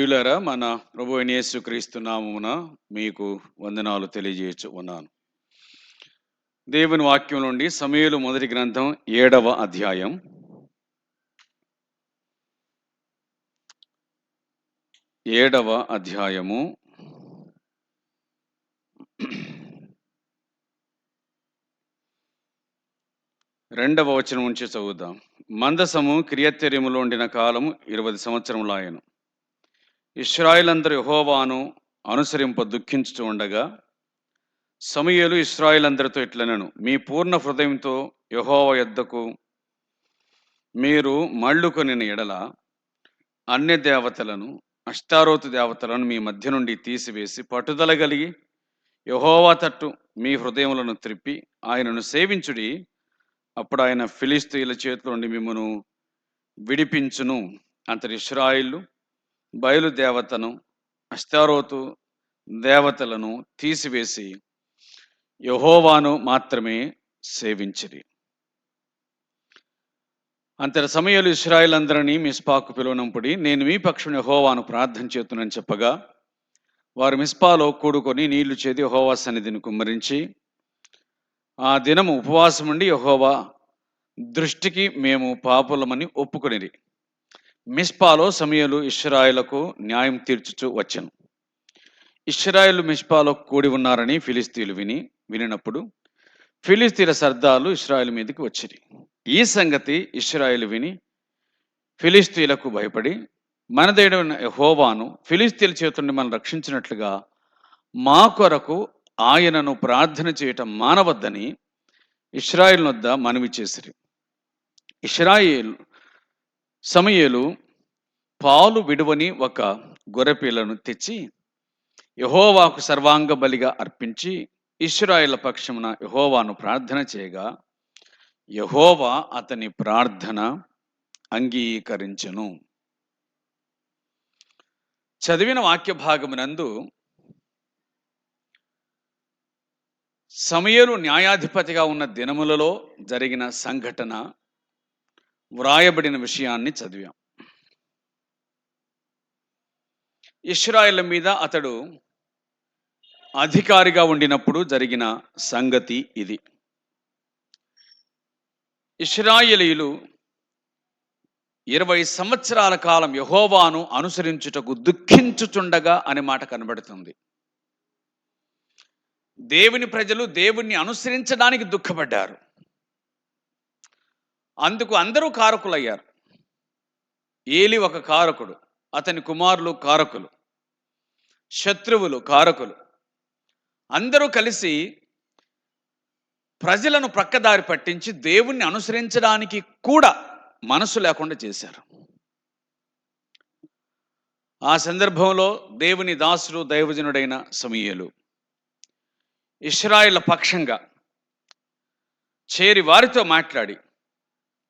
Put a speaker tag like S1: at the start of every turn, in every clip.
S1: ప్రియులారా మన ప్రభు వినేసు యేసుక్రీస్తు మీకు వందనాలు తెలియజేయచ్చు ఉన్నాను. దేవుని వాక్యం నుండి సమయలు మొదటి గ్రంథం ఏడవ అధ్యాయం. ఏడవ అధ్యాయము. రెండవ వచనం నుంచి చదువుదాం. మందసము క్రియత్యర్యములో ఉండిన కాలము ఇరవై సంవత్సరములు ఆయను ఇస్రాయిలందరూ యహోవాను అనుసరింప దుఃఖించుతూ ఉండగా సమయలు ఇస్రాయిలందరితో ఇట్లనను మీ పూర్ణ హృదయంతో యహోవ యొద్దకు మీరు మళ్ళుకొనిన ఎడల అన్య దేవతలను అష్టారోతు దేవతలను మీ మధ్య నుండి తీసివేసి పట్టుదల కలిగి యహోవా తట్టు మీ హృదయములను త్రిప్పి ఆయనను సేవించుడి. అప్పుడు ఆయన ఫిలిస్తీన్ల చేతిలో నుండి మిమ్మను విడిపించును అంతటి ఇస్రాయిల్లు బయలు దేవతను అష్టారోతు దేవతలను తీసివేసి యహోవాను మాత్రమే సేవించిరి. అంతటి సమయాలు ఇస్రాయిల్ అందరినీ మిస్పాకు పిలువనంపుడి నేను మీ పక్షం యహోవాను ప్రార్థన చేతునని చెప్పగా వారు మిస్పాలో కూడుకొని నీళ్ళు చేది యహోవా సన్నిధిని కుమ్మరించి ఆ దినము ఉపవాసం ఉండి యహోవా దృష్టికి మేము పాపులమని ఒప్పుకొనిరి. మిస్పాలో సమయలు ఇస్రాయిలకు న్యాయం తీర్చుచు వచ్చను. ఇస్రాయేలు మిస్పాలో కూడి ఉన్నారని ఫిలిస్తీన్లు విని వినినప్పుడు ఫిలిస్తీన్ల సర్దాలు ఇస్రాయిల్ మీదకి వచ్చిరి. ఈ సంగతి ఇస్రాయిల్ విని ఫిలిస్తీన్లకు భయపడి మనదేడైన హోవాను ఫిలిస్తీన్ల చేతుల్ని మనం రక్షించినట్లుగా మా కొరకు ఆయనను ప్రార్థన చేయటం మానవద్దని ఇస్రాయిల్ వద్ద మనవి చేసిరి. ఇస్రాయిల్ సమయలు పాలు విడువని ఒక గొర్రెపిల్లను తెచ్చి యహోవాకు సర్వాంగ బలిగా అర్పించి ఇస్రాయిల పక్షమున యహోవాను ప్రార్థన చేయగా యహోవా అతని ప్రార్థన అంగీకరించను. చదివిన వాక్య భాగమునందు సమయలు న్యాయాధిపతిగా ఉన్న దినములలో జరిగిన సంఘటన వ్రాయబడిన విషయాన్ని చదివాం. ఇస్రాయేల్ మీద అతడు అధికారిగా ఉండినప్పుడు జరిగిన సంగతి ఇది. ఇస్రాయేలీలు ఇరవై సంవత్సరాల కాలం యహోవాను అనుసరించుటకు దుఃఖించుచుండగా అనే మాట కనబడుతుంది. దేవుని ప్రజలు దేవుణ్ణి అనుసరించడానికి దుఃఖపడ్డారు. అందుకు అందరూ కారకులయ్యారు. ఏలి ఒక కారకుడు అతని కుమారులు కారకులు శత్రువులు కారకులు. అందరూ కలిసి ప్రజలను ప్రక్కదారి పట్టించి దేవుణ్ణి అనుసరించడానికి కూడా మనసు లేకుండా చేశారు. ఆ సందర్భంలో దేవుని దాసుడు దైవజనుడైన సమీయలు ఇస్రాయిల్ పక్షంగా చేరి వారితో మాట్లాడి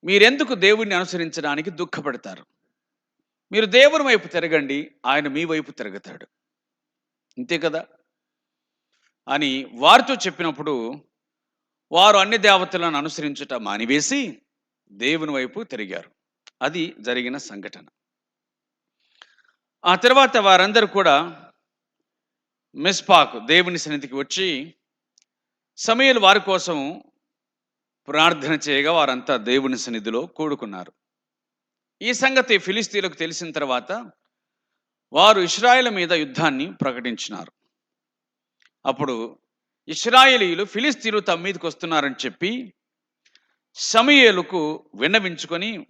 S1: మీరెందుకు దేవుణ్ణి అనుసరించడానికి దుఃఖపడతారు? మీరు దేవుని వైపు తిరగండి ఆయన మీ వైపు తిరుగుతాడు. అంతే కదా? అని వారితో చెప్పినప్పుడు వారు అన్ని దేవతలను అనుసరించుట మానివేసి దేవుని వైపు తిరిగారు. అది జరిగిన సంఘటన. ఆ తర్వాత వారందరూ కూడా మిస్పాక్ దేవుని సన్నిధికి వచ్చి సమయలు వారి కోసం ప్రార్థన చేయగా వారంతా దేవుని సన్నిధిలో కూడుకున్నారు. ఈ సంగతి ఫిలిస్తీన్లకు తెలిసిన తర్వాత వారు ఇస్రాయేల్ మీద యుద్ధాన్ని ప్రకటించినారు. అప్పుడు ఇస్రాయేలీలు ఫిలిస్తీన్లు తమ మీదకి వస్తున్నారని చెప్పి సమయేలుకు విన్నవించుకొని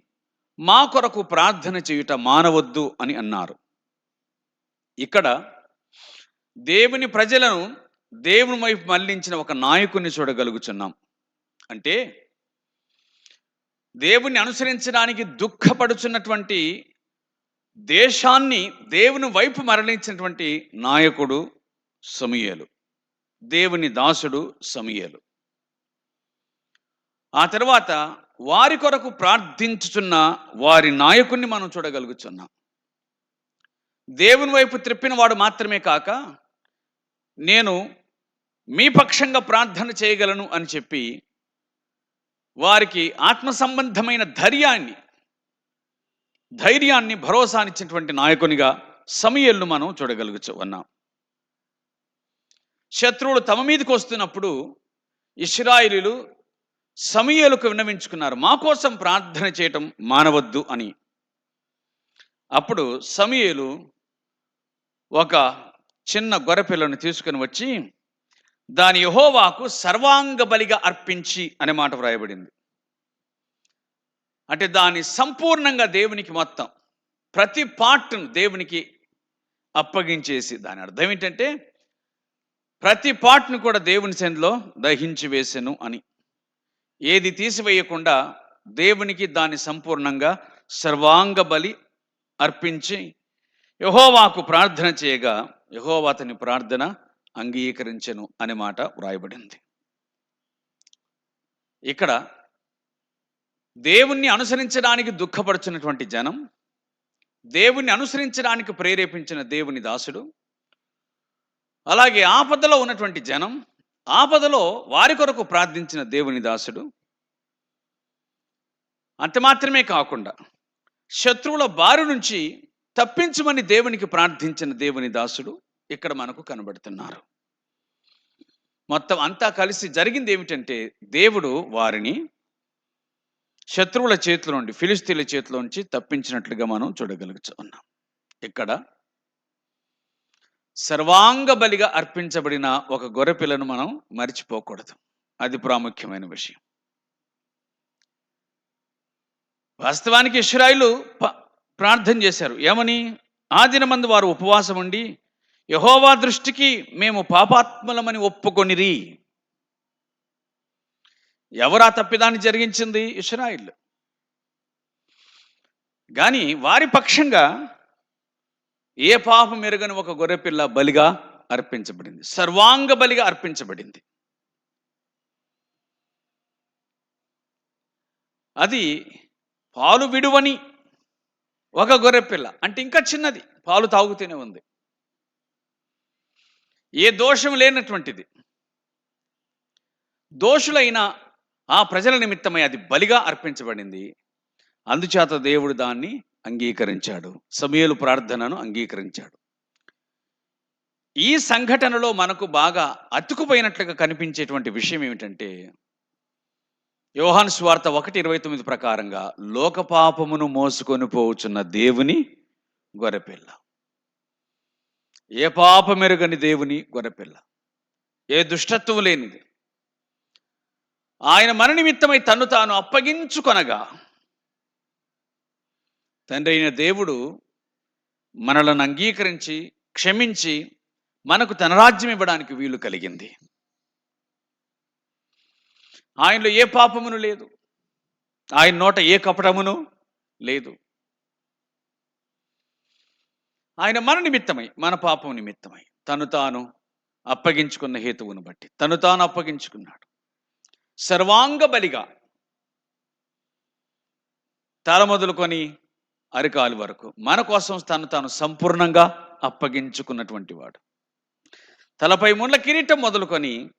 S1: మా కొరకు ప్రార్థన చేయుట మానవద్దు అని అన్నారు. ఇక్కడ దేవుని ప్రజలను దేవుని వైపు మళ్ళించిన ఒక నాయకుని చూడగలుగుచున్నాం. అంటే దేవుణ్ణి అనుసరించడానికి దుఃఖపడుచున్నటువంటి దేశాన్ని దేవుని వైపు మరణించినటువంటి నాయకుడు సమయలు. దేవుని దాసుడు సమయలు. ఆ తర్వాత వారి కొరకు ప్రార్థించుచున్న వారి నాయకుణ్ణి మనం చూడగలుగుతున్నాం దేవుని వైపు త్రిప్పిన వాడు మాత్రమే కాక నేను మీ పక్షంగా ప్రార్థన చేయగలను అని చెప్పి వారికి ఆత్మ సంబంధమైన ధైర్యాన్ని ధైర్యాన్ని భరోసానిచ్చినటువంటి నాయకునిగా సమయల్ను మనం చూడగలుగుతూ ఉన్నాం. శత్రువులు తమ మీదకి వస్తున్నప్పుడు ఇస్రాయిలీలు సమయలకు విన్నవించుకున్నారు మా కోసం ప్రార్థన చేయటం మానవద్దు అని. అప్పుడు సమయలు ఒక చిన్న గొర్రెపిల్లను తీసుకుని వచ్చి దాని యహోవాకు సర్వాంగ బలిగా అర్పించి అనే మాట వ్రాయబడింది. అంటే దాని సంపూర్ణంగా దేవునికి మొత్తం ప్రతి పార్ట్ను దేవునికి అప్పగించేసి దాని అర్థం ఏంటంటే ప్రతి పార్ట్ను కూడా దేవుని సెందులో దహించి వేసెను అని. ఏది తీసివేయకుండా దేవునికి దాన్ని సంపూర్ణంగా సర్వాంగ బలి అర్పించి యహోవాకు ప్రార్థన చేయగా యహోవా అతని ప్రార్థన అంగీకరించెను అనే మాట వ్రాయబడింది. ఇక్కడ దేవుణ్ణి అనుసరించడానికి దుఃఖపడుచున్నటువంటి జనం దేవుణ్ణి అనుసరించడానికి ప్రేరేపించిన దేవుని దాసుడు అలాగే ఆపదలో ఉన్నటువంటి జనం ఆపదలో వారి కొరకు ప్రార్థించిన దేవుని దాసుడు. అంత మాత్రమే కాకుండా శత్రువుల బారి నుంచి తప్పించమని దేవునికి ప్రార్థించిన దేవుని దాసుడు ఇక్కడ మనకు కనబడుతున్నారు. మొత్తం అంతా కలిసి జరిగింది ఏమిటంటే దేవుడు వారిని శత్రువుల చేతిలో నుండి ఫిలిస్తీన్ల చేతిలో నుంచి తప్పించినట్లుగా మనం చూడగలుగుతూ ఉన్నాం ఇక్కడ సర్వాంగ బలిగా అర్పించబడిన ఒక గొర్రెపిల్లను మనం మర్చిపోకూడదు. అది ప్రాముఖ్యమైన విషయం. వాస్తవానికి ఇస్రాయిలు ప్రార్థన చేశారు. ఏమని? ఆ దినమందు వారు ఉపవాసం ఉండి యహోవా దృష్టికి మేము పాపాత్ములమని ఒప్పుకొనిరి. ఎవరా తప్పిదాన్ని జరిగించింది? ఇస్రాయిల్ కానీ వారి పక్షంగా ఏ పాపం మెరుగని ఒక గొర్రెపిల్ల బలిగా అర్పించబడింది. సర్వాంగ బలిగా అర్పించబడింది. అది పాలు విడువని ఒక గొర్రెపిల్ల అంటే ఇంకా చిన్నది పాలు తాగుతూనే ఉంది. ఏ దోషం లేనటువంటిది. దోషులైన ఆ ప్రజల నిమిత్తమై అది బలిగా అర్పించబడింది. అందుచేత దేవుడు దాన్ని అంగీకరించాడు. సమయలు ప్రార్థనను అంగీకరించాడు. ఈ సంఘటనలో మనకు బాగా అతుకుపోయినట్లుగా కనిపించేటువంటి విషయం ఏమిటంటే యోహాన్ స్వార్త ఒకటి ఇరవై తొమ్మిది ప్రకారంగా లోకపాపమును మోసుకొని పోవుచున్న దేవుని గొర్రెపిల్ల. ఏ పాపమెరుగని దేవుని గొర్రెపిల్ల? ఏ దుష్టత్వం లేనిది? ఆయన మన నిమిత్తమై తను తాను అప్పగించుకొనగా తండ్రి అయిన దేవుడు మనలను అంగీకరించి క్షమించి మనకు తన రాజ్యం ఇవ్వడానికి వీలు కలిగింది. ఆయనలో ఏ పాపమును లేదు. ఆయన నోట ఏ కపటమును లేదు. ఆయన మన నిమిత్తమై మన పాపం నిమిత్తమై తను తాను అప్పగించుకున్న హేతువును బట్టి తను తాను అప్పగించుకున్నాడు. సర్వాంగ బలిగా తల మొదలుకొని అరికాలు వరకు మన కోసం తను తాను సంపూర్ణంగా అప్పగించుకున్నటువంటి వాడు. తలపై ముండ్ల కిరీటం మొదలుకొని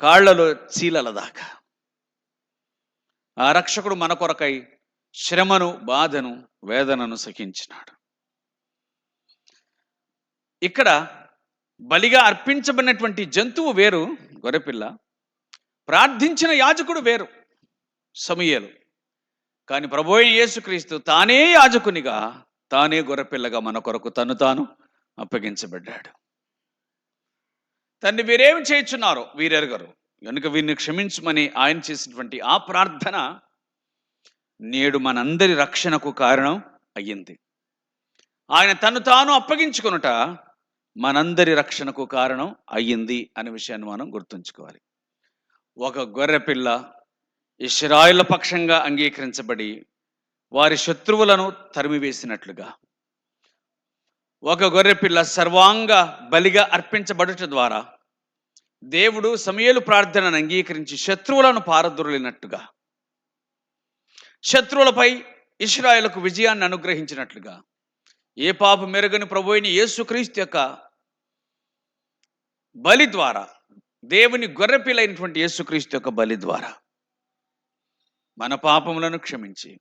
S1: కాళ్ళలో చీలల దాకా. ఆ రక్షకుడు మన కొరకై శ్రమను బాధను వేదనను సహించినాడు. ఇక్కడ బలిగా అర్పించబడినటువంటి జంతువు వేరు గొర్రెపిల్ల. ప్రార్థించిన యాజకుడు వేరు సమయలు. కానీ ప్రభు యేసుక్రీస్తు తానే యాజకునిగా తానే గొర్రెపిల్లగా మన కొరకు తను తాను అప్పగించబడ్డాడు. తన్ని వీరేమి చేయుచున్నారో వీరెరగరు. కనుక వీరిని క్షమించమని ఆయన చేసినటువంటి ఆ ప్రార్థన నేడు మనందరి రక్షణకు కారణం అయ్యింది. ఆయన తను తాను అప్పగించుకొనుట మనందరి రక్షణకు కారణం అయ్యింది అనే విషయాన్ని మనం గుర్తుంచుకోవాలి. ఒక గొర్రెపిల్ల ఇస్రాయిల పక్షంగా అంగీకరించబడి వారి శత్రువులను తరిమివేసినట్లుగా. ఒక గొర్రెపిల్ల సర్వాంగ బలిగా అర్పించబడుట ద్వారా దేవుడు సమయలు ప్రార్థనను అంగీకరించి శత్రువులను పారదొరలినట్టుగా. శత్రువులపై ఇష్రాయులకు విజయాన్ని అనుగ్రహించినట్లుగా. ఏ పాప మెరుగని ప్రభు అయిన యేసుక్రీస్తు యొక్క బలి ద్వారా దేవుని గొర్రెపిల్లైనటువంటి యేసుక్రీస్తు యొక్క బలి ద్వారా. మన పాపములను క్షమించి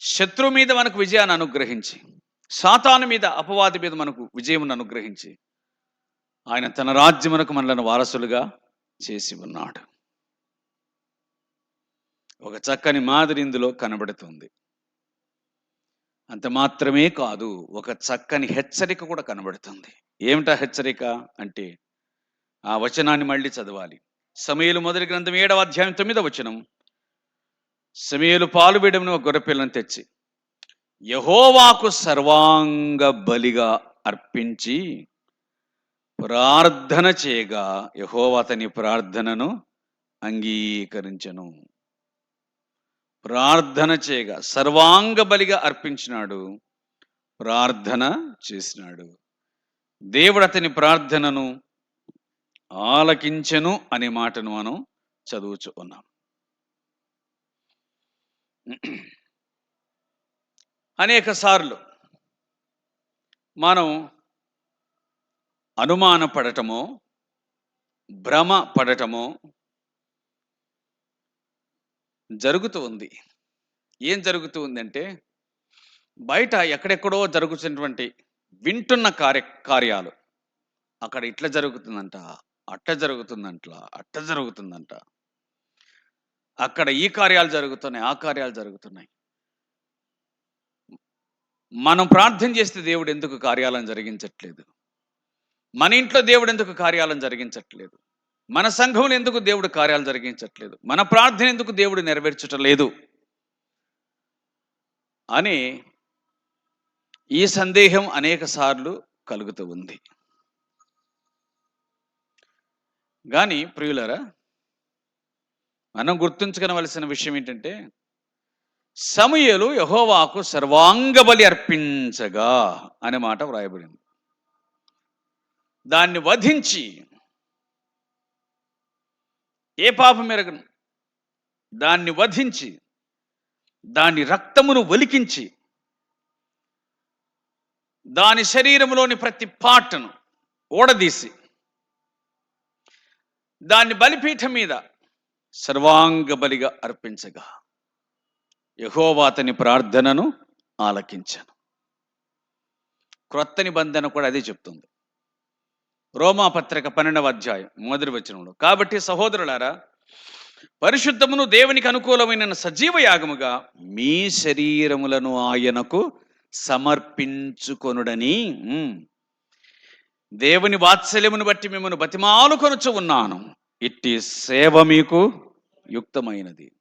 S1: శత్రువు మీద మనకు విజయాన్ని అనుగ్రహించి సాతాను మీద అపవాది మీద మనకు విజయమును అనుగ్రహించి ఆయన తన రాజ్యమునకు మనలను వారసులుగా చేసి ఉన్నాడు. ఒక చక్కని మాదిరి ఇందులో కనబడుతుంది. అంత మాత్రమే కాదు ఒక చక్కని హెచ్చరిక కూడా కనబడుతుంది. ఏమిటా హెచ్చరిక? అంటే ఆ వచనాన్ని మళ్ళీ చదవాలి. సమయలు మొదటి గ్రంథం ఏడవ అధ్యాయం తొమ్మిదవ వచనం. సమయలు పాలు వేయడం ఒక గొర్రెపిల్లను తెచ్చి యహోవాకు సర్వాంగ బలిగా అర్పించి ప్రార్థన చేయగా యహోవా అతని ప్రార్థనను అంగీకరించను. ప్రార్థన చేయగా సర్వాంగ బలిగా అర్పించినాడు ప్రార్థన చేసినాడు. దేవుడు అతని ప్రార్థనను ఆలకించెను అనే మాటను మనం చదువుచు ఉన్నాం. అనేక సార్లు మనం అనుమానపడటమో భ్రమ పడటమో జరుగుతూ ఉంది. ఏం జరుగుతూ ఉందంటే బయట ఎక్కడెక్కడో జరుగుతున్నటువంటి వింటున్న కార్య కార్యాలు. అక్కడ ఇట్లా జరుగుతుందంట అట్ట జరుగుతుందంట అట్ట జరుగుతుందంట. అక్కడ ఈ కార్యాలు జరుగుతున్నాయి ఆ కార్యాలు జరుగుతున్నాయి. మనం ప్రార్థన చేస్తే దేవుడు ఎందుకు కార్యాలను జరిగించట్లేదు? మన ఇంట్లో దేవుడు ఎందుకు కార్యాలను జరిగించట్లేదు? మన సంఘంలో ఎందుకు దేవుడు కార్యాలు జరిగించట్లేదు? మన ప్రార్థన ఎందుకు దేవుడు నెరవేర్చటం లేదు? అని ఈ సందేహం అనేక సార్లు కలుగుతూ ఉంది. కానీ ప్రియులరా మనం గుర్తుంచుకోవలసిన విషయం ఏంటంటే సమయలు యహోవాకు సర్వాంగ బలి అర్పించగా అనే మాట వ్రాయబడింది. దాన్ని వధించి ఏ పాపం ఎరగను? దాన్ని వధించి దాని రక్తమును ఒలికించి దాని శరీరంలోని ప్రతి పాటను ఓడదీసి దాన్ని బలిపీఠం మీద సర్వాంగ బలిగా అర్పించగా యహోవా అతని ప్రార్థనను ఆలకించాను. క్రొత్త నిబంధన కూడా అదే చెప్తుంది. రోమాపత్రిక పన్నెండవ అధ్యాయం మొదటి వచనంలో. కాబట్టి సహోదరులారా పరిశుద్ధమును దేవునికి అనుకూలమైన సజీవ యాగముగా మీ శరీరములను ఆయనకు సమర్పించుకొనుడని దేవుని వాత్సల్యమును బట్టి మిమ్మల్ని బతిమాలు కొనుచు ఉన్నాను. ఇట్టి సేవ మీకు యుక్తమైనది.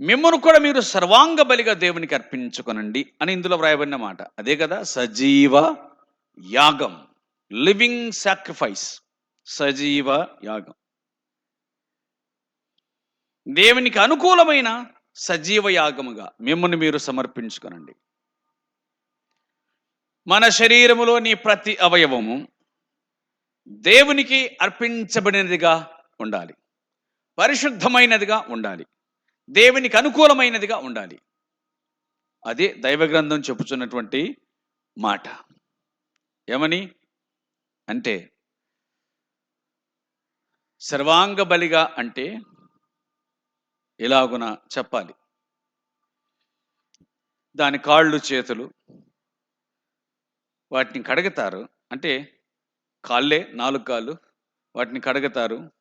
S1: మిమ్మల్ని కూడా మీరు సర్వాంగ బలిగా దేవునికి అర్పించుకొనండి అని ఇందులో వ్రాయబడిన మాట. అదే కదా సజీవ యాగం. లివింగ్ సాక్రిఫైస్ సజీవ యాగం. దేవునికి అనుకూలమైన సజీవ యాగముగా మిమ్మల్ని మీరు సమర్పించుకునండి. మన శరీరములోని ప్రతి అవయవము దేవునికి అర్పించబడినదిగా ఉండాలి. పరిశుద్ధమైనదిగా ఉండాలి. దేవునికి అనుకూలమైనదిగా ఉండాలి. అదే దైవ గ్రంథం చెప్పుచున్నటువంటి మాట. ఏమని? అంటే సర్వాంగ బలిగా అంటే ఎలాగున చెప్పాలి. దాని కాళ్ళు చేతులు వాటిని కడుగుతారు. అంటే కాళ్ళే నాలుగు కాళ్ళు వాటిని కడుగుతారు.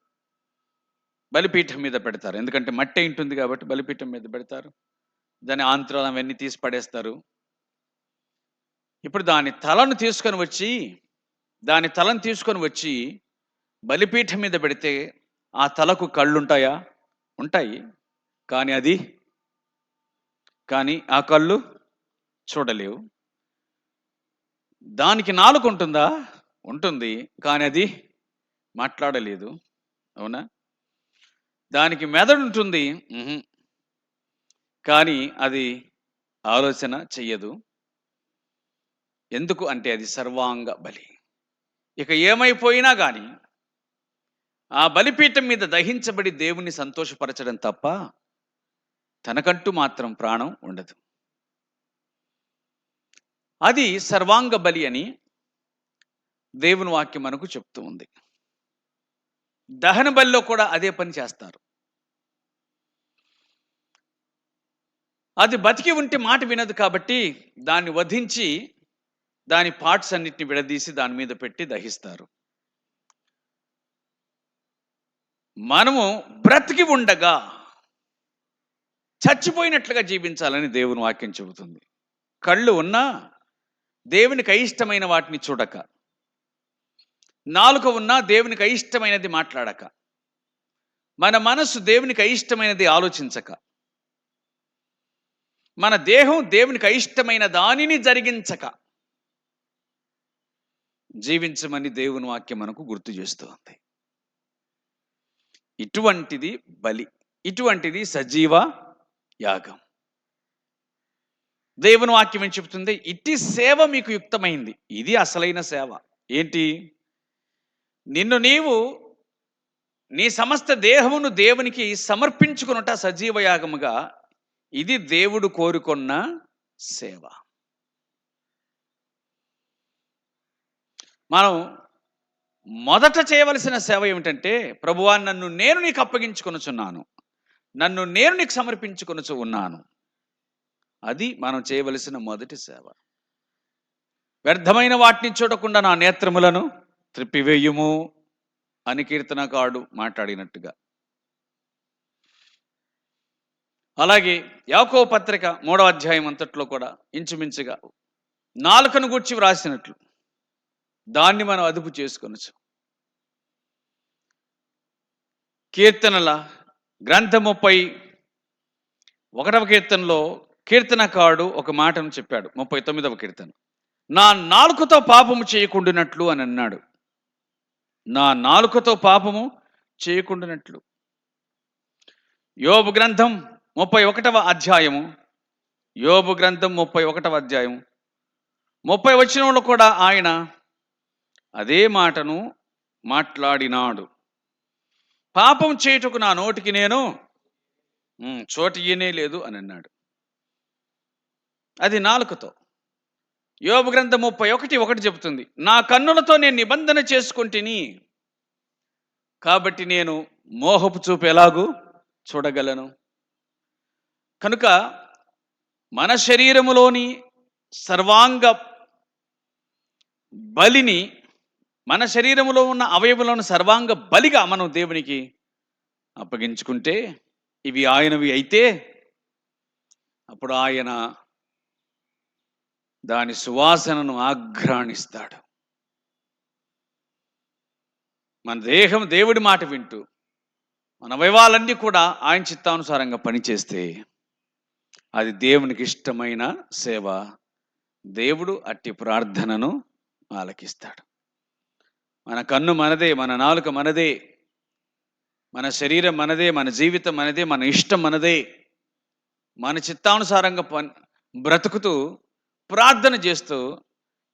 S1: బలిపీఠం మీద పెడతారు. ఎందుకంటే మట్టి ఉంటుంది కాబట్టి బలిపీఠం మీద పెడతారు. దాని ఆంత్రాలు అవన్నీ తీసి పడేస్తారు. ఇప్పుడు దాని తలను తీసుకొని వచ్చి దాని తలను తీసుకొని వచ్చి బలిపీఠం మీద పెడితే ఆ తలకు కళ్ళు ఉంటాయా. ఉంటాయి కానీ అది కానీ ఆ కళ్ళు చూడలేవు. దానికి నాలుగు ఉంటుందా? ఉంటుంది. కానీ అది మాట్లాడలేదు. అవునా? దానికి మెదడు ఉంటుంది. కానీ అది ఆలోచన చెయ్యదు. ఎందుకు అంటే అది సర్వాంగ బలి. ఇక ఏమైపోయినా కానీ ఆ బలిపీఠం మీద దహించబడి దేవుని సంతోషపరచడం తప్ప తనకంటూ మాత్రం ప్రాణం ఉండదు. అది సర్వాంగ బలి అని దేవుని వాక్యం మనకు చెప్తూ ఉంది. దహన బలిలో కూడా అదే పని చేస్తారు. అది బతికి ఉంటే మాట వినదు కాబట్టి దాన్ని వధించి దాని పార్ట్స్ అన్నిటిని విడదీసి దాని మీద పెట్టి దహిస్తారు. మనము బ్రతికి ఉండగా చచ్చిపోయినట్లుగా జీవించాలని దేవుని వాక్యం చెబుతుంది. కళ్ళు ఉన్నా దేవునికి అయిష్టమైన వాటిని చూడక. నాలుక ఉన్నా దేవునికి అయిష్టమైనది మాట్లాడక. మన మనసు దేవునికి అయిష్టమైనది ఆలోచించక. మన దేహం దేవునికి అయిష్టమైన దానిని జరిగించక. జీవించమని దేవుని వాక్యం మనకు గుర్తు చేస్తుంది ఇటువంటిది బలి ఇటువంటిది సజీవ యాగం. దేవుని వాక్యం ఏం చెబుతుంది ఇట్టి సేవ మీకు యుక్తమైంది. ఇది అసలైన సేవ. ఏంటి? నిన్ను నీవు నీ సమస్త దేహమును దేవునికి సమర్పించుకునుట సజీవ యాగముగా ఇది దేవుడు కోరుకున్న సేవ. మనం మొదట చేయవలసిన సేవ ఏమిటంటే ప్రభువా నన్ను నేను నీకు అప్పగించుకొనుచున్నాను. నన్ను నేను నీకు సమర్పించుకొనుచు ఉన్నాను. అది మనం చేయవలసిన మొదటి సేవ. వ్యర్థమైన వాటిని చూడకుండా నా నేత్రములను త్రిప్పివేయుము అని కీర్తనకాడు మాట్లాడినట్టుగా. అలాగే యాకో పత్రిక మూడవ అధ్యాయం అంతట్లో కూడా ఇంచుమించుగా నాలుకను గూర్చి వ్రాసినట్లు. దాన్ని మనం అదుపు చేసుకొనచ్చు కీర్తనల గ్రంథ ముప్పై ఒకటవ కీర్తనలో కీర్తనకాడు ఒక మాటను చెప్పాడు ముప్పై తొమ్మిదవ కీర్తన. నా నాలుకతో పాపము చేయకుండానట్లు అని అన్నాడు. నా నాలుకతో పాపము చేయకుండానట్లు. యోబు గ్రంథం ముప్పై ఒకటవ అధ్యాయము యోబు గ్రంథం ముప్పై ఒకటవ అధ్యాయం ముప్పై వచనంలో కూడా ఆయన అదే మాటను మాట్లాడినాడు. పాపం చేయుటకు నా నోటికి నేను చోటు ఇయనే లేదు అని అన్నాడు. అది నాలుకతో. యోగ గ్రంథం ముప్పై ఒకటి ఒకటి చెబుతుంది నా కన్నులతో నేను నిబంధన చేసుకుంటుని కాబట్టి నేను మోహపు చూపు ఎలాగూ చూడగలను. కనుక మన శరీరములోని సర్వాంగ బలిని మన శరీరంలో ఉన్న అవయవులను సర్వాంగ బలిగా మనం దేవునికి అప్పగించుకుంటే ఇవి ఆయనవి అయితే అప్పుడు ఆయన దాని సువాసనను ఆఘ్రాణిస్తాడు. మన దేహం దేవుడి మాట వింటూ మన అవయవాలన్నీ కూడా ఆయన చిత్తానుసారంగా పనిచేస్తే అది దేవునికి ఇష్టమైన సేవ. దేవుడు అట్టి ప్రార్థనను ఆలకిస్తాడు. మన కన్ను మనదే మన నాలుక మనదే మన శరీరం మనదే మన జీవితం మనదే మన ఇష్టం మనదే. మన చిత్తానుసారంగా పన్ బ్రతుకుతూ ప్రార్థన చేస్తూ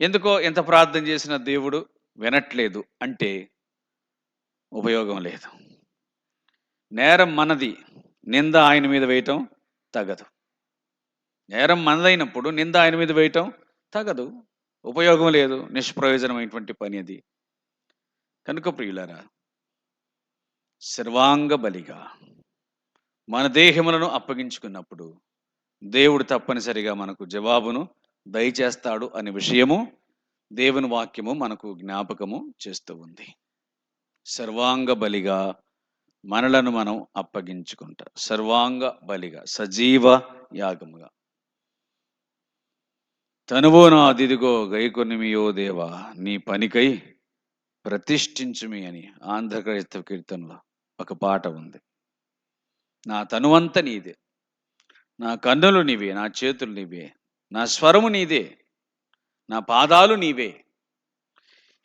S1: ఎందుకో ఎంత ప్రార్థన చేసినా దేవుడు వినట్లేదు అంటే ఉపయోగం లేదు. నేరం మనది నింద ఆయన మీద వేయటం తగదు. నేరం మనదైనప్పుడు నింద ఆయన మీద వేయటం తగదు. ఉపయోగం లేదు నిష్ప్రయోజనమైనటువంటి పని అది. కనుక ప్రియులారా సర్వాంగ బలిగా మన దేహములను అప్పగించుకున్నప్పుడు దేవుడు తప్పనిసరిగా మనకు జవాబును దయచేస్తాడు అనే విషయము దేవుని వాక్యము మనకు జ్ఞాపకము చేస్తూ ఉంది. సర్వాంగ బలిగా మనలను మనం అప్పగించుకుంటా సర్వాంగ బలిగా సజీవ యాగముగా. తనువో నా అదిదిగో గైకొనిమియో దేవా నీ పనికై ప్రతిష్ఠించుమి అని ఆంధ్ర కీర్తనలో ఒక పాట ఉంది. నా తనువంత నీదే నా కన్నులు నీవే నా చేతులు నీవే నా స్వరము నీదే నా పాదాలు నీవే.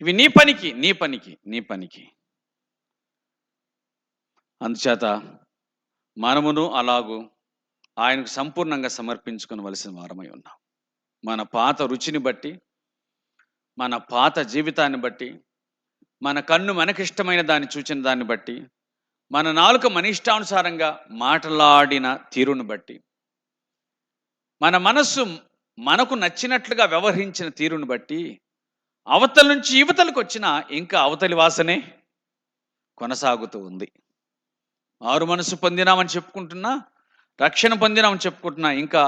S1: ఇవి నీ పనికి నీ పనికి నీ పనికి. అందుచేత మనమును అలాగూ ఆయనకు సంపూర్ణంగా సమర్పించుకునవలసిన వారమై ఉన్నాం. మన పాత రుచిని బట్టి మన పాత జీవితాన్ని బట్టి మన కన్ను మనకిష్టమైన దాన్ని చూచిన దాన్ని బట్టి మన నాలుక మన ఇష్టానుసారంగా మాట్లాడిన తీరును బట్టి మన మనస్సు మనకు నచ్చినట్లుగా వ్యవహరించిన తీరును బట్టి అవతల నుంచి యువతలకు వచ్చిన ఇంకా అవతలి వాసనే కొనసాగుతూ ఉంది. ఆరు మనసు పొందినామని చెప్పుకుంటున్నా రక్షణ పొందినామని చెప్పుకుంటున్నా ఇంకా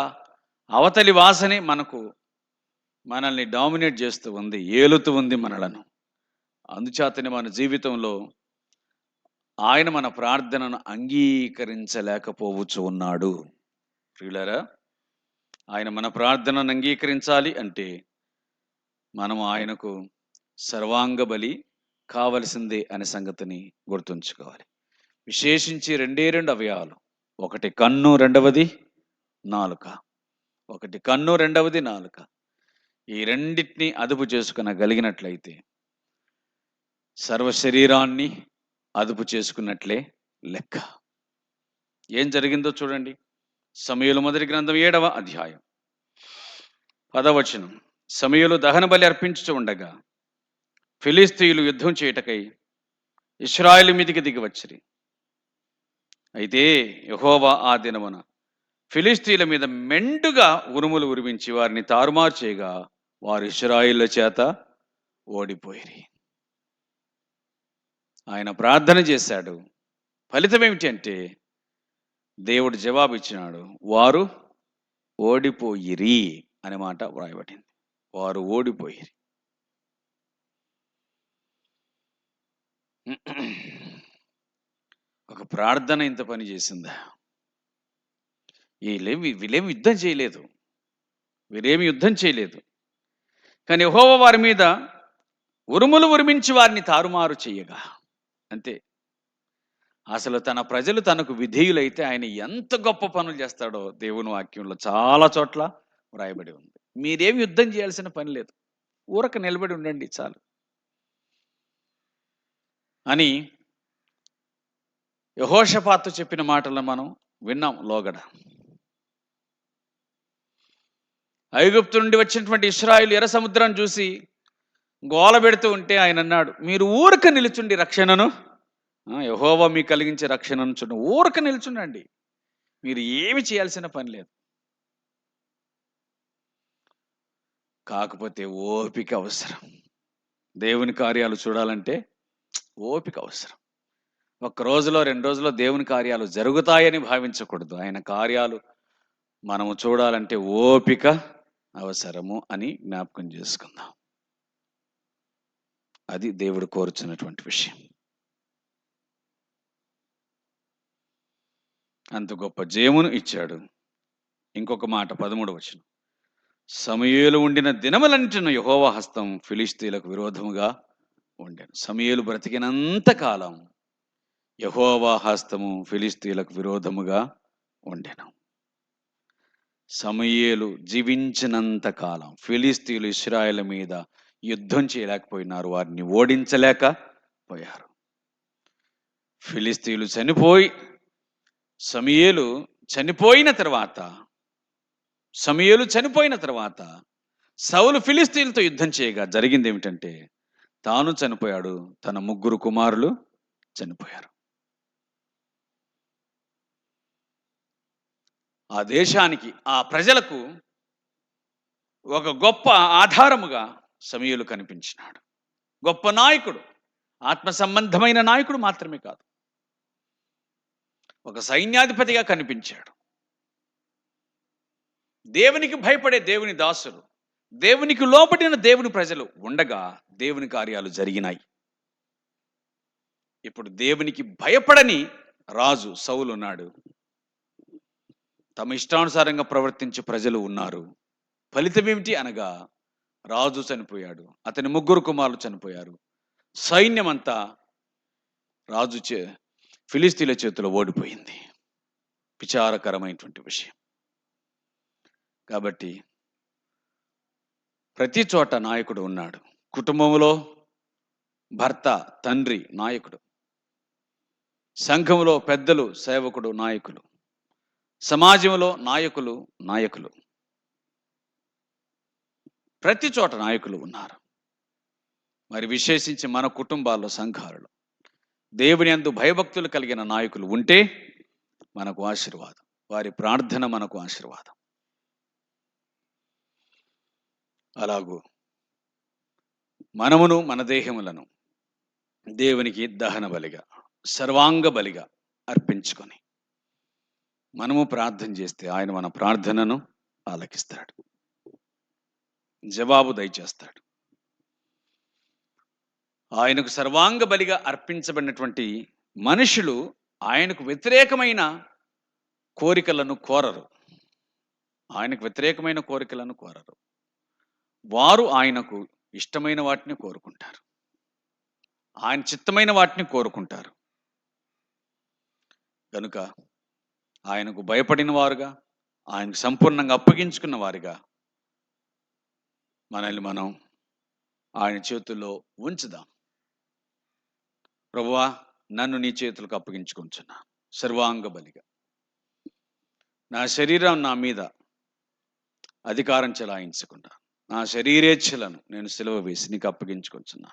S1: అవతలి వాసనే మనకు మనల్ని డామినేట్ చేస్తూ ఉంది ఏలుతూ ఉంది మనలను. అందుచేతనే మన జీవితంలో ఆయన మన ప్రార్థనను అంగీకరించలేకపోవచ్చు ఉన్నాడు. ప్రియులరా ఆయన మన ప్రార్థనను అంగీకరించాలి అంటే మనం ఆయనకు సర్వాంగ బలి కావలసిందే అనే సంగతిని గుర్తుంచుకోవాలి. విశేషించి రెండే రెండు అవయవాలు ఒకటి కన్ను రెండవది నాలుక. ఒకటి కన్ను రెండవది నాలుక. ఈ రెండింటినీ అదుపు చేసుకునగలిగినట్లయితే సర్వ శరీరాన్ని అదుపు చేసుకున్నట్లే లెక్క. ఏం జరిగిందో చూడండి. సమయలు మొదటి గ్రంథం ఏడవ అధ్యాయం. పదవచనం. సమయలు దహన బలి అర్పించుచు ఉండగా ఫిలిస్తీయులు యుద్ధం చేయుటకై ఇస్రాయిల్ మీదికి దిగివచ్చిరి అయితే యహోవా ఆ దినమున ఫిలిస్తీన్ల మీద మెండుగా ఉరుములు ఉరిమించి వారిని తారుమారు చేయగా వారు ఇస్రాయిల్ల చేత ఓడిపోయిరి. ఆయన ప్రార్థన చేశాడు. ఫలితం ఏమిటి అంటే దేవుడు జవాబు ఇచ్చినాడు వారు ఓడిపోయిరి అనే మాట వ్రాయబడింది. వారు ఓడిపోయిరి. ఒక ప్రార్థన ఇంత పని చేసిందా? వీళ్ళేమి వీళ్ళేమి యుద్ధం చేయలేదు. వీరేమి యుద్ధం చేయలేదు. కానీ హోవ వారి మీద ఉరుములు ఉరిమించి వారిని తారుమారు చేయగా అంతే. అసలు తన ప్రజలు తనకు విధేయులైతే ఆయన ఎంత గొప్ప పనులు చేస్తాడో దేవుని వాక్యంలో చాలా చోట్ల వ్రాయబడి ఉంది. మీరేం యుద్ధం చేయాల్సిన పని లేదు. ఊరక నిలబడి ఉండండి చాలు. అని యహోషపాత్ చెప్పిన మాటలను మనం విన్నాం లోగడ. ఐగుప్తు నుండి వచ్చినటువంటి ఇస్రాయిల్ ఎర్ర సముద్రం చూసి గోల పెడుతూ ఉంటే ఆయన అన్నాడు మీరు ఊరక నిలుచుండి రక్షణను. ఆ, మీ మీకు కలిగించే రక్షణను చూడండి ఊరక నిలుచుండండి. మీరు ఏమి చేయాల్సిన పని లేదు. కాకపోతే ఓపిక అవసరం. దేవుని కార్యాలు చూడాలంటే ఓపిక అవసరం. ఒక్క రోజులో రెండు రోజుల్లో దేవుని కార్యాలు జరుగుతాయని భావించకూడదు. ఆయన కార్యాలు మనము చూడాలంటే ఓపిక అవసరము అని జ్ఞాపకం చేసుకుందాం. అది దేవుడు కోరుచున్నటువంటి విషయం. అంత గొప్ప జయమును ఇచ్చాడు. ఇంకొక మాట పదమూడు వచ్చిన సమయలు ఉండిన దినములంటిన యహోవా హస్తం ఫిలిస్తీలకు విరోధముగా ఉండెను. సమయలు బ్రతికినంత కాలం యహోవా హస్తము ఫిలిస్తీలకు విరోధముగా ఉండెను. సమయేలు జీవించినంత కాలం ఫిలిస్తీలు ఇస్రాయల్ మీద యుద్ధం చేయలేకపోయినారు. వారిని ఓడించలేకపోయారు ఫిలిస్తీన్లు చనిపోయి సమయేలు చనిపోయిన తర్వాత సమయలు చనిపోయిన తర్వాత సౌలు ఫిలిస్తీన్లతో యుద్ధం చేయగా జరిగింది ఏమిటంటే తాను చనిపోయాడు తన ముగ్గురు కుమారులు చనిపోయారు. ఆ దేశానికి ఆ ప్రజలకు ఒక గొప్ప ఆధారముగా సమయలు కనిపించినాడు. గొప్ప నాయకుడు ఆత్మ సంబంధమైన నాయకుడు మాత్రమే కాదు. ఒక సైన్యాధిపతిగా కనిపించాడు. దేవునికి భయపడే దేవుని దాసులు దేవునికి లోపడిన దేవుని ప్రజలు ఉండగా దేవుని కార్యాలు జరిగినాయి. ఇప్పుడు దేవునికి భయపడని రాజు సౌలు ఉన్నాడు. తమ ఇష్టానుసారంగా ప్రవర్తించే ప్రజలు ఉన్నారు. ఫలితం ఏమిటి అనగా రాజు చనిపోయాడు. అతని ముగ్గురు కుమారులు చనిపోయారు. సైన్యం అంతా రాజు చే ఫిలిస్తీన్ల చేతిలో ఓడిపోయింది. విచారకరమైనటువంటి విషయం. కాబట్టి ప్రతి చోట నాయకుడు ఉన్నాడు. కుటుంబంలో భర్త తండ్రి నాయకుడు. సంఘంలో పెద్దలు సేవకుడు నాయకులు. సమాజంలో నాయకులు నాయకులు. ప్రతి చోట నాయకులు ఉన్నారు. మరి విశేషించి మన కుటుంబాల్లో సంఘాలలో దేవుని అందు భయభక్తులు కలిగిన నాయకులు ఉంటే మనకు ఆశీర్వాదం. వారి ప్రార్థన మనకు ఆశీర్వాదం. అలాగూ మనమును మన దేహములను దేవునికి దహన బలిగా సర్వాంగ బలిగా అర్పించుకొని మనము ప్రార్థన చేస్తే ఆయన మన ప్రార్థనను ఆలకిస్తాడు. జవాబు దయచేస్తాడు. ఆయనకు సర్వాంగ బలిగా అర్పించబడినటువంటి మనుషులు ఆయనకు వ్యతిరేకమైన కోరికలను కోరరు. ఆయనకు వ్యతిరేకమైన కోరికలను కోరరు. వారు ఆయనకు ఇష్టమైన వాటిని కోరుకుంటారు. ఆయన చిత్తమైన వాటిని కోరుకుంటారు. కనుక ఆయనకు భయపడిన వారుగా ఆయనకు సంపూర్ణంగా అప్పగించుకున్న వారిగా మనల్ని మనం ఆయన చేతుల్లో ఉంచుదాం. ప్రభువా నన్ను నీ చేతులకు అప్పగించుకుంటున్నా సర్వాంగ బలిగా. నా శరీరం నా మీద అధికారం చెలాయించకుండా నా శరీరేచ్ఛలను నేను సెలవు వేసి నీకు అప్పగించుకుంటున్నా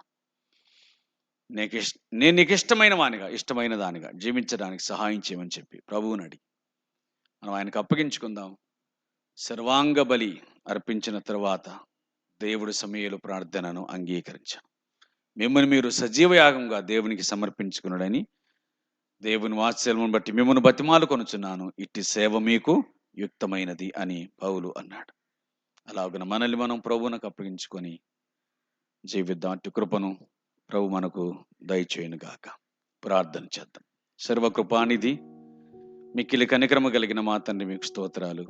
S1: నీకు ఇష్ట నేను నీకు ఇష్టమైన వానిగా ఇష్టమైన దానిగా జీవించడానికి సహాయం చేయమని చెప్పి ప్రభువుని అడిగి మనం ఆయనకు అప్పగించుకుందాం. సర్వాంగ బలి అర్పించిన తర్వాత దేవుడు సమయంలో ప్రార్థనను అంగీకరించాం మిమ్మల్ని మీరు సజీవయాగంగా దేవునికి సమర్పించుకున్నాడని దేవుని వాత్సల్యం బట్టి మిమ్మల్ని బతిమాలు కొనుచున్నాను. ఇట్టి సేవ మీకు యుక్తమైనది అని పౌలు అన్నాడు. అలాగన మనల్ని మనం ప్రభువునకు అప్పగించుకొని జీవిద్దాం. అటు కృపను ప్రభు మనకు దయచేయను గాక. ప్రార్థన చేద్దాం. సర్వకృపానిధి మిక్కిలి కనిక్రమ కలిగిన మా తండ్రి మీకు స్తోత్రాలు.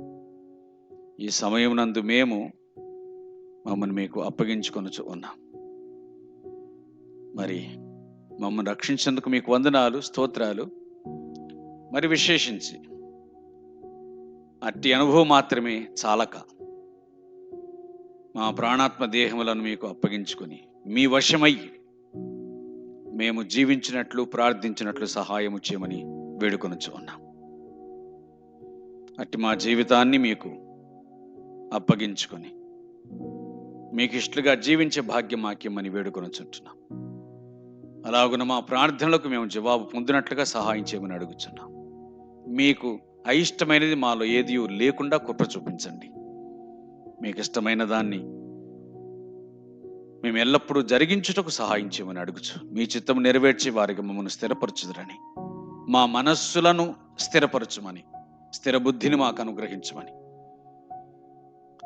S1: ఈ సమయం నందు మేము మమ్మల్ని మీకు అప్పగించుకొనుచు ఉన్నాం. మరి మమ్మల్ని రక్షించేందుకు మీకు వందనాలు స్తోత్రాలు. మరి విశేషించి అట్టి అనుభవం మాత్రమే చాలక మా ప్రాణాత్మ దేహములను మీకు అప్పగించుకొని మీ వశమై మేము జీవించినట్లు ప్రార్థించినట్లు సహాయము చేయమని వేడుకొనుచు ఉన్నాం. అట్టి మా జీవితాన్ని మీకు అప్పగించుకొని మీకు ఇష్టలుగా జీవించే భాగ్యం మాక్యమని వేడుకొనొచ్చుంటున్నాం అలాగున మా ప్రార్థనలకు మేము జవాబు పొందినట్లుగా సహాయం చేయమని అడుగుతున్నాం మీకు అయిష్టమైనది మాలో ఏది లేకుండా కుట్ర చూపించండి. మీకు ఇష్టమైన దాన్ని మేము ఎల్లప్పుడూ జరిగించుటకు సహాయం చేయమని అడుగుచు. మీ చిత్తం నెరవేర్చి వారికి మమ్మల్ని స్థిరపరచుదురని మా మనస్సులను స్థిరపరచుమని స్థిరబుద్ధిని మాకు అనుగ్రహించమని.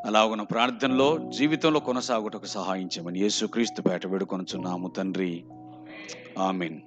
S1: అలాగున ప్రార్థనలో జీవితంలో కొనసాగుటకు సహాయం చేయమని యేసుక్రీస్తు పేట వేడుకొనుచున్నాము తండ్రి. ఆమెన్.